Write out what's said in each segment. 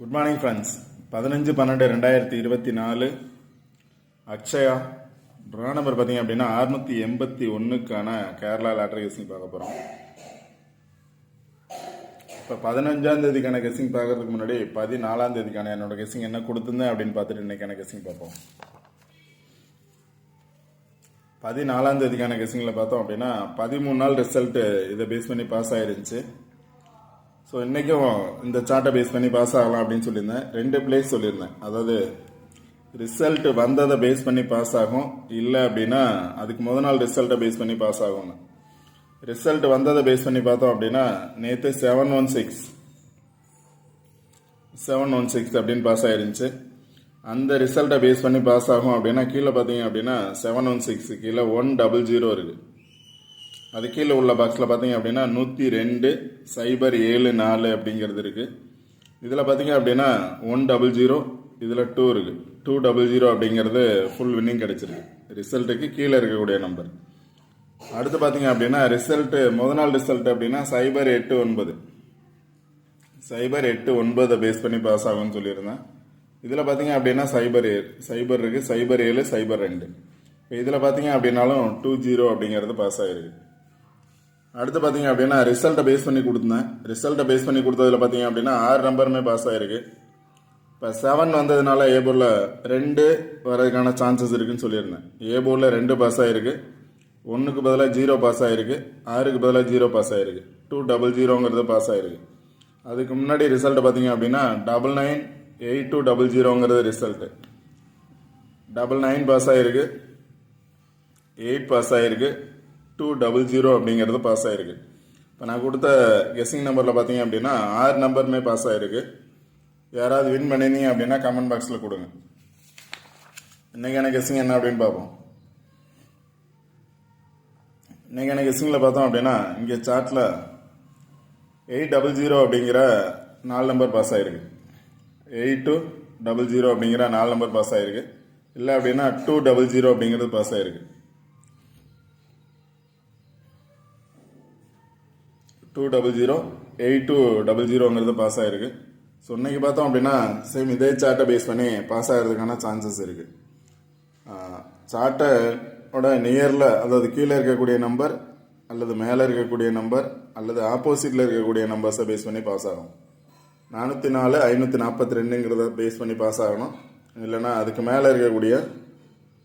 Good morning friends பதினஞ்சு பன்னெண்டு ரெண்டாயிரத்தி இருபத்தி நாலு. அக்ஷயா ட்ரா நம்பர் பார்த்தீங்க அப்படின்னா அறுநூத்தி எண்பத்தி ஒன்றுக்கான கேரளா லாட்டரி கெஸிங் பார்க்க போகிறோம் இப்போ பதினஞ்சாம் தேதிக்கான கெஸ்ஸிங் பார்க்கறதுக்கு முன்னாடி பதினாலாம் தேதிக்கான என்னோட கெஸிங் என்ன கொடுத்துருந்தேன் அப்படின்னு பார்த்துட்டு இன்னைக்கான கெஸிங் பார்ப்போம். பதினாலாம் தேதிக்கான கெஸிங்கில் பார்த்தோம் அப்படின்னா பதிமூணு நாள் ரிசல்ட்டு இதை பேஸ் பண்ணி பாஸ் ஆயிருந்துச்சு. ஸோ இன்றைக்கும் இந்த சார்ட்டை பேஸ் பண்ணி பாஸ் ஆகலாம் அப்படின்னு சொல்லியிருந்தேன். ரெண்டு பிளேஸ் சொல்லியிருந்தேன். அதாவது ரிசல்ட் வந்ததை பேஸ் பண்ணி பாஸ் ஆகும். இல்லை அப்படின்னா அதுக்கு முத நாள் ரிசல்ட்டை பேஸ் பண்ணி பாஸ் ஆகும்னு. ரிசல்ட் வந்ததை பேஸ் பண்ணி பார்த்தோம் அப்படின்னா நேற்று seven one six seven one six அப்படின்னு பாஸ் ஆயிருந்துச்சு. அந்த ரிசல்ட்டை பேஸ் பண்ணி பாஸ் ஆகும் அப்படின்னா கீழே பார்த்தீங்க அப்படின்னா செவன் ஒன் சிக்ஸ் கீழே ஒன் டபுள் ஜீரோ இருக்குது அது கீழே உள்ள பாக்ஸில் பார்த்தீங்க அப்படின்னா நூற்றி ரெண்டு சைபர் ஏழு நாலு அப்படிங்கிறது இருக்குது இதில் பார்த்தீங்க அப்படின்னா ஒன் டபுள் ஜீரோ இதில் டூ இருக்குது டூ டபுள் ஜீரோ அப்படிங்கிறது ஃபுல் வின்னிங் கிடச்சிருக்கு. ரிசல்ட்டுக்கு கீழே இருக்கக்கூடிய நம்பர் அடுத்து பார்த்தீங்க அப்படின்னா ரிசல்ட்டு முத நாள் ரிசல்ட் அப்படின்னா சைபர் எட்டு ஒன்பது. சைபர் எட்டு ஒன்பதை பேஸ் பண்ணி பாஸ் ஆகும்னு சொல்லியிருந்தேன். இதில் பார்த்தீங்க அப்படின்னா சைபர் ஏழு சைபர் இருக்குது சைபர் ஏழு சைபர் ரெண்டு. இப்போ இதில் பார்த்தீங்க அப்படின்னாலும் டூ ஜீரோ அப்படிங்கிறது பாஸ் ஆகிருக்கு அடுத்து பார்த்தீங்க அப்படின்னா ரிசல்ட்டை பேஸ் பண்ணி கொடுத்தேன். ரிசல்ட்டை பேஸ் பண்ணி கொடுத்ததுல பார்த்தீங்க அப்படின்னா ஆறு நம்பருமே பாஸ் ஆகிருக்கு இப்போ செவன் வந்ததுனால ஏ போர்டில் ரெண்டு வரதுக்கான சான்சஸ் இருக்குன்னு சொல்லியிருந்தேன். ஏ போர்டில் ரெண்டு பாஸ் ஆகிருக்கு ஒன்றுக்கு பதிலாக ஜீரோ பாஸ் ஆகிருக்கு ஆறுக்கு பதிலாக ஜீரோ பாஸ் ஆகிருக்கு டூ டபுள் ஜீரோங்கிறது பாஸ் ஆகிருக்கு அதுக்கு முன்னாடி ரிசல்ட் பார்த்தீங்க அப்படின்னா double nine eight two double ஜீரோங்கிறது result double nine pass ஆகிருக்கு எயிட் பாஸ் ஆகிருக்கு டூ டபுள் ஜீரோ அப்படிங்கிறது பாஸ் ஆகிருக்கு இப்போ நான் கொடுத்த கெஸ்ஸிங் நம்பரில் பார்த்தீங்க அப்படின்னா ஆறு நம்பருமே பாஸ் ஆகிருக்கு யாராவது வின் பண்ணியிருந்தீங்க அப்படின்னா கமெண்ட் பாக்ஸில் கொடுங்க. இன்னைக்கான கெஸ்ஸிங் என்ன அப்படின்னு பார்ப்போம். இன்னைக்கான கெஸ்ஸிங்கில் பார்த்தோம் அப்படின்னா இங்கே சார்ட்டில் எயிட் டபுள் ஜீரோ அப்படிங்கிற நாலு நம்பர் பாஸ் ஆகிருக்கு எயிட் டூ டபுள் ஜீரோ அப்படிங்கிற நாலு நம்பர் பாஸ் ஆகிருக்கு இல்லை அப்படின்னா டூ டபுள் ஜீரோ அப்படிங்கிறது பாஸ் ஆகிருக்கு two double zero eight two double ஜீரோங்கிறது pass ஆகிருக்கு ஸோ இன்றைக்கி பார்த்தோம் அப்படின்னா சேம் இதே சார்ட்டை பேஸ் பண்ணி பாஸ் ஆகிறதுக்கான சான்சஸ் இருக்குது சார்ட்டோட நியரில் அதாவது கீழே இருக்கக்கூடிய நம்பர் அல்லது மேலே இருக்கக்கூடிய நம்பர் அல்லது ஆப்போசிட்டில் இருக்கக்கூடிய நம்பர்ஸை பேஸ் பண்ணி பாஸ் ஆகும். நானூற்றி நாலு ஐநூற்றி நாற்பத்தி ரெண்டுங்கிறத பேஸ் பண்ணி பாஸ் ஆகணும். இல்லைன்னா அதுக்கு மேலே இருக்கக்கூடிய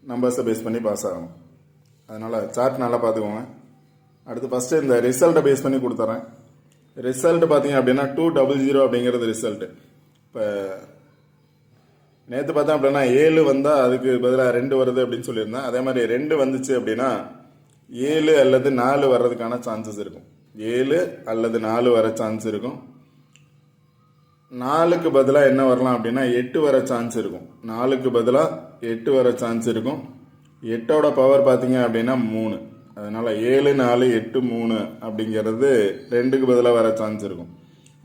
நம்பர்ஸை பேஸ் பண்ணி பாஸ் ஆகும் அதனால் சார்ட் நல்லா பார்த்துக்கோங்க. அடுத்து ஃபஸ்ட்டு இந்த ரிசல்ட்டை பேஸ் பண்ணி கொடுத்துறேன். ரிசல்ட் பார்த்தீங்க அப்படின்னா டூ டபுள் ஜீரோ அப்படிங்கிறது ரிசல்ட்டு இப்போ நேற்று பார்த்தோம் அப்படின்னா ஏழு வந்தால் அதுக்கு பதிலாக ரெண்டு வருது அப்படின்னு சொல்லியிருந்தேன். அதே மாதிரி ரெண்டு வந்துச்சு அப்படின்னா ஏழு அல்லது நாலு வர்றதுக்கான சான்சஸ் இருக்கும். ஏழு அல்லது நாலு வர சான்ஸ் இருக்கும். நாலுக்கு பதிலாக என்ன வரலாம் அப்படின்னா எட்டு வர சான்ஸ் இருக்கும். நாலுக்கு பதிலாக எட்டு வர சான்ஸ் இருக்கும். எட்டோட பவர் பார்த்தீங்க அப்படின்னா மூணு. அதனால் ஏழு நாலு எட்டு மூணு அப்படிங்கிறது ரெண்டுக்கு பதிலாக வர சான்ஸ் இருக்கும்.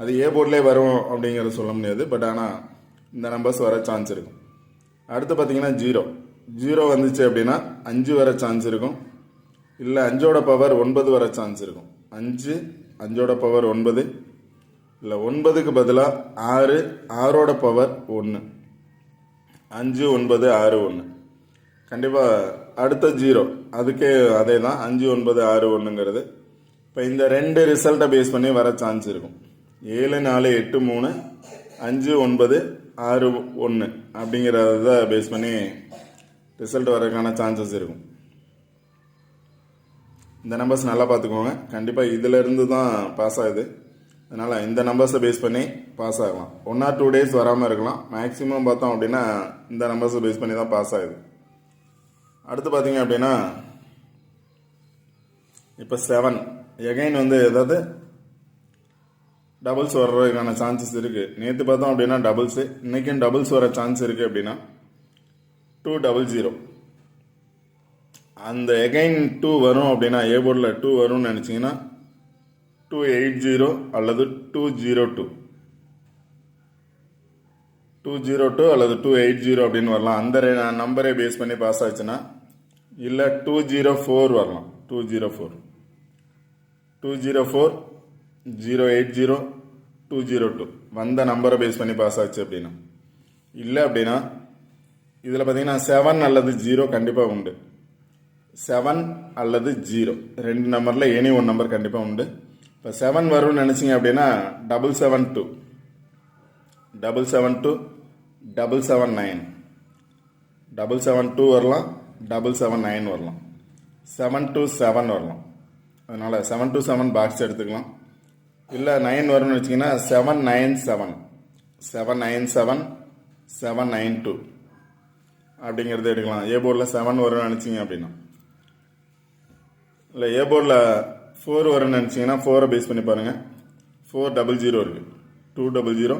அது ஏ போர்ட்லேயே வரும் அப்படிங்கிறத சொல்ல முடியாது பட் ஆனால் இந்த நம்பர்ஸ் வர சான்ஸ் இருக்கும். அடுத்து பார்த்தீங்கன்னா ஜீரோ ஜீரோ வந்துச்சு அப்படின்னா அஞ்சு வர சான்ஸ் இருக்கும். இல்லை அஞ்சோட பவர் ஒன்பது வர சான்ஸ் இருக்கும். அஞ்சு அஞ்சோட பவர் ஒன்பது. இல்லை ஒன்பதுக்கு பதிலாக ஆறு ஆறோட பவர் ஒன்று அஞ்சு ஒன்பது ஆறு ஒன்று கண்டிப்பாக அடுத்த ஜீரோ அதுக்கே அதே தான் அஞ்சு ஒன்பது ஆறு ஒன்றுங்கிறது இப்போ இந்த ரெண்டு ரிசல்ட்டை பேஸ் பண்ணி வர சான்ஸ் இருக்கும். ஏழு நாலு எட்டு மூணு அஞ்சு ஒன்பது ஆறு ஒன்று அப்படிங்கிறத பேஸ் பண்ணி ரிசல்ட் வரதுக்கான சான்சஸ் இருக்கும். இந்த நம்பர்ஸ் நல்லா பார்த்துக்கோங்க. கண்டிப்பாக இதிலிருந்து தான் பாஸ் ஆகுது. அதனால் இந்த நம்பர்ஸை பேஸ் பண்ணி பாஸ் ஆகலாம். ஒன் ஆர் டூ டேஸ் வராமல் இருக்கலாம். மேக்ஸிமம் பார்த்தோம் அப்படின்னா இந்த நம்பர்ஸை பேஸ் பண்ணி தான் பாஸ் ஆகுது. அடுத்து பார்த்தீங்க அப்படின்னா இப்போ செவன் எகைன் வந்து ஏதாவது டபுள்ஸ் வர்றதுக்கான சான்சஸ் இருக்குது நேற்று பார்த்தோம் அப்படின்னா டபுள்ஸு இன்றைக்கும் டபுள்ஸ் வர சான்ஸ் இருக்குது அப்படின்னா டூ டபுள் ஜீரோ அந்த எகைன் டூ வரும் அப்படின்னா ஏ போர்டில் டூ வரும்னு நினச்சிங்கன்னா டூ எயிட் ஜீரோ அல்லது two zero two two zero two அல்லது டூ எயிட் ஜீரோ அப்படின்னு வரலாம். அந்த நம்பரே பேஸ் பண்ணி பாஸ் ஆச்சுன்னா இல்லை டூ ஜீரோ ஃபோர் வரலாம். Two zero four two zero four zero eight zero two zero two வந்த நம்பரை பேஸ் பண்ணி பாஸ் ஆச்சு அப்படின்னா. இல்லை அப்படின்னா இதில் பார்த்தீங்கன்னா செவன் அல்லது ஜீரோ கண்டிப்பாக உண்டு. செவன் அல்லது ஜீரோ ரெண்டு நம்பரில் எனி ஒன் நம்பர் கண்டிப்பாக உண்டு. இப்போ செவன் வரும்னு நினச்சிங்க அப்படின்னா double seven two double seven two double seven nine double seven two வரலாம். டபுள் செவன் நைன் வரலாம். செவன் டூ செவன் வரலாம். அதனால் செவன் டூ செவன் பாக்ஸ் எடுத்துக்கலாம். இல்லை நைன் வரும்னு வச்சிங்கன்னா seven nine seven seven nine seven seven nine two அப்படிங்கிறத எடுக்கலாம். ஏ போர்டில் செவன் வரும்னு நினச்சிங்க அப்படின்னா. இல்லை ஏ போர்டில் ஃபோர் வரும்னு நினச்சிங்கன்னா ஃபோரை பேஸ் பண்ணி பாருங்கள் ஃபோர் டபுள் ஜீரோ இருக்குது டூ டபுள் ஜீரோ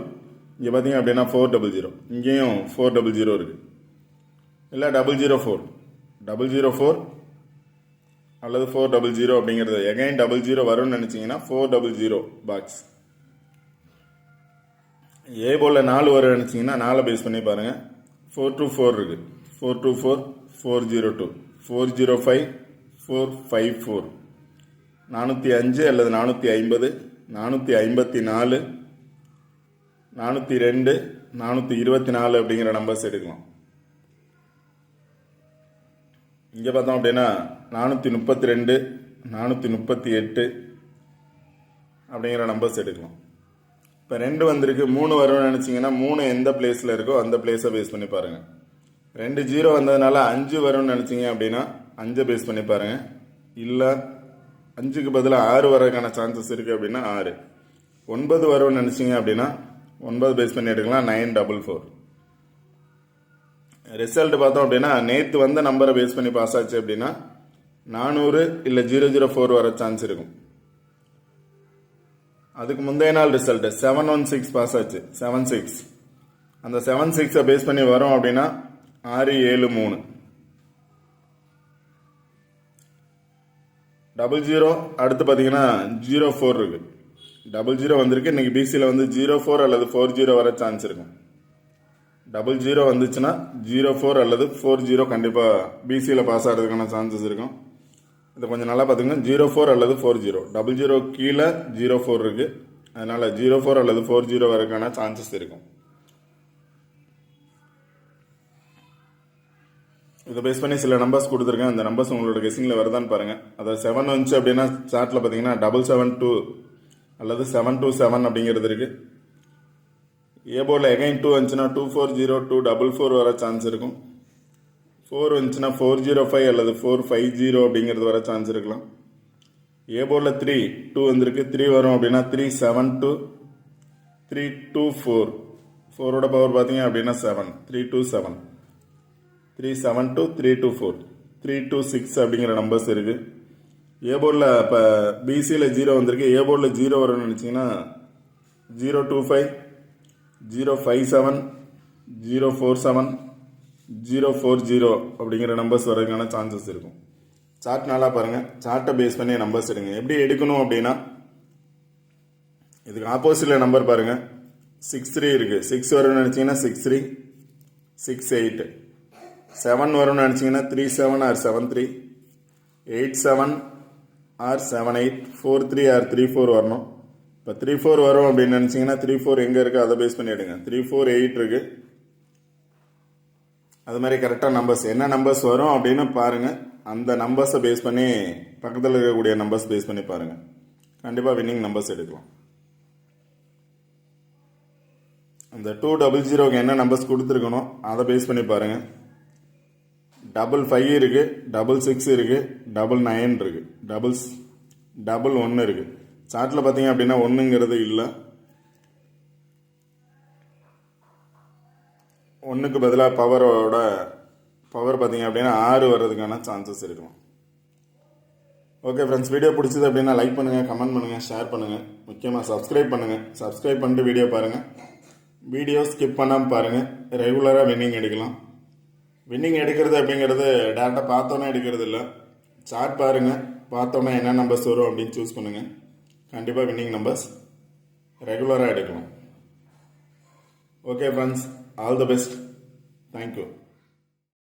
இங்கே பார்த்தீங்க அப்படின்னா ஃபோர் டபுள் ஜீரோ இங்கேயும் ஃபோர் டபுள் ஜீரோ இருக்குது இல்லை double zero four double zero four அல்லது ஃபோர் டபுள் ஜீரோ அப்படிங்கிறது. எகைன் டபுள் ஜீரோ வரும்னு நினச்சிங்கன்னா four double zero box A போல் நாலு வரும் நினச்சிங்கன்னா நாலை பேஸ் பண்ணி பாருங்கள் ஃபோர் டூ ஃபோர் இருக்குது four two four four zero two four zero five four five four நானூற்றி அஞ்சு அல்லது நானூற்றி ஐம்பது நானூற்றி ஐம்பத்தி நாலு நானூற்றி ரெண்டு நானூற்றி இருபத்தி நாலு அப்படிங்கிற நம்பர்ஸ் எடுக்கலாம். இங்கே பார்த்தோம் அப்படின்னா நானூற்றி முப்பத்தி ரெண்டு நானூற்றி முப்பத்தி எட்டு அப்படிங்கிற நம்பர்ஸ் எடுக்கலாம். இப்போ ரெண்டு வந்திருக்கு மூணு வரும்னு நினச்சிங்கன்னா மூணு எந்த பிளேஸில் இருக்கோ அந்த பிளேஸை பேஸ் பண்ணி பாருங்கள் ரெண்டு ஜீரோ வந்ததுனால அஞ்சு வரும்னு நினச்சிங்க அப்படின்னா அஞ்சை பேஸ் பண்ணி பாருங்கள் இல்லை அஞ்சுக்கு பதிலாக ஆறு வரதுக்கான சான்சஸ் இருக்குது அப்படின்னா ஆறு. ஒன்பது வரும்னு நினச்சிங்க அப்படின்னா ஒன்பது பேஸ் பண்ணி எடுக்கலாம் நைன் டபுள் ஃபோர் ரிசல்ட் பார்த்தோம் அப்படின்னா நேற்று வந்த நம்பரை பேஸ் பண்ணி பாஸ் ஆச்சு அப்படின்னா நானூறு இல்லை ஜீரோ ஜீரோ ஃபோர் வர சான்ஸ் இருக்கும். அதுக்கு முந்தைய நாள் result seven one six pass ஆச்சு. செவன் சிக்ஸ் அந்த செவன் சிக்ஸை பேஸ் பண்ணி வரோம் அப்படின்னா ஆறு ஏழு மூணு. டபுள் ஜீரோ அடுத்து பார்த்தீங்கன்னா ஜீரோ ஃபோர் இருக்கு. டபுள் ஜீரோ வந்திருக்கு. இன்னைக்கு பிசியில் வந்து ஜீரோ ஃபோர் அல்லது ஃபோர் ஜீரோ வர சான்ஸ் இருக்கும். டபுள் ஜீரோ வந்துச்சுன்னா ஜீரோ ஃபோர் அல்லது ஃபோர் ஜீரோ கண்டிப்பாக பிசியில் பாஸ் ஆகிறதுக்கான சான்சஸ் இருக்கும். இதை கொஞ்சம் நல்லா பார்த்துங்க ஜீரோ ஃபோர் அல்லது ஃபோர் ஜீரோ. டபுள் ஜீரோ கீழே ஜீரோ ஃபோர் இருக்குது அதனால் ஜீரோ ஃபோர் அல்லது ஃபோர் ஜீரோ வரக்கான சான்சஸ் இருக்கும். இதை பேஸ் பண்ணி சில நம்பர்ஸ் கொடுத்துருக்கேன். அந்த நம்பர்ஸ் உங்களோட கெஸிங்கில் வருதான்னு பாருங்கள் அதாவது செவன் வந்துச்சு அப்படின்னா சார்ட்டில் பார்த்தீங்கன்னா டபுள் செவன் டூ அல்லது செவன் டூ செவன் அப்படிங்கிறது இருக்குது ஏ போர்டில் எகைன் டூ வந்துச்சுன்னா two four zero two double four வர சான்ஸ் இருக்கும். ஃபோர் வந்துச்சுன்னா ஃபோர் ஜீரோ ஃபைவ் அல்லது ஃபோர் ஃபைவ் ஜீரோ அப்படிங்கிறது வர சான்ஸ் இருக்கலாம். ஏ போர்டில் த்ரீ டூ வந்திருக்கு. த்ரீ வரும் அப்படின்னா three seven two three two four ஃபோரோட பவர் பார்த்தீங்க அப்படின்னா seven three two seven three seven two three two four three two six அப்படிங்கிற நம்பர்ஸ் இருக்குது ஏ போர்டில் இப்போ பிசியில் ஜீரோ வந்திருக்கு. ஏ போர்டில் ஜீரோ வரும்னு நினச்சிங்கன்னா zero two five zero five seven zero four seven zero four zero அப்படிங்கிற நம்பர்ஸ் வர்றதுக்கான சான்சஸ் இருக்கும். சார்ட் நல்லா பாருங்கள் சார்ட்டை பேஸ் பண்ணி நம்பர்ஸ் எடுங்க. எப்படி எடுக்கணும் அப்படின்னா இதுக்கு ஆப்போசிட்டில் நம்பர் பாருங்கள் சிக்ஸ் த்ரீ இருக்குது சிக்ஸ் வரும்னு நினச்சிங்கன்னா six three six eight seven வரும்னு நினச்சிங்கன்னா three seven or seven three eight seven or seven eight four three or three four வரணும். இப்போ த்ரீ ஃபோர் வரும் அப்படின்னு நினச்சிங்கன்னா த்ரீ ஃபோர் எங்கே இருக்குது அதை பேஸ் பண்ணி எடுங்க. த்ரீ ஃபோர் எயிட் இருக்குது அது மாதிரி கரெக்டாக நம்பர்ஸ் என்ன நம்பர்ஸ் வரும் அப்படின்னு பாருங்கள் அந்த நம்பர்ஸை பேஸ் பண்ணி பக்கத்தில் இருக்கக்கூடிய நம்பர்ஸ் பேஸ் பண்ணி பாருங்கள் கண்டிப்பாக வின்னிங் நம்பர்ஸ் எடுக்கலாம். அந்த டூ டபுள் ஜீரோக்கு என்ன நம்பர்ஸ் கொடுத்துருக்கணும் அதை பேஸ் பண்ணி பாருங்கள் டபுள் ஃபைவ் இருக்குது டபுள் சிக்ஸ் இருக்குது டபுள் நைன் இருக்குது டபுள்ஸ் டபுள் ஒன்று இருக்குது சார்ட்டில் பார்த்தீங்க அப்படின்னா ஒன்றுங்கிறது இல்லை. ஒன்றுக்கு பதிலாக பவரோட பவர் பார்த்தீங்க அப்படின்னா ஆறு வர்றதுக்கான சான்சஸ் இருக்கும். ஓகே ஃப்ரெண்ட்ஸ் வீடியோ பிடிச்சது அப்படின்னா லைக் பண்ணுங்கள் கமெண்ட் பண்ணுங்கள் ஷேர் பண்ணுங்கள் முக்கியமாக சப்ஸ்கிரைப் பண்ணுங்கள் சப்ஸ்கிரைப் பண்ணிட்டு வீடியோ பாருங்கள் வீடியோ ஸ்கிப் பண்ணாமல் பாருங்கள் ரெகுலராக வின்னிங் எடுக்கலாம். வின்னிங் எடுக்கிறது அப்படிங்கிறது டேரெக்டாக பார்த்தோன்னே எடுக்கிறது இல்லை. சார்ட் பாருங்கள் பார்த்தோன்னே என்ன நம்பர்ஸ் வரும் அப்படின்னு சூஸ் பண்ணுங்கள் கண்டிப்பாக வின்னிங் நம்பர்ஸ் ரெகுலராக எடுக்கலாம் okay friends all the best thank you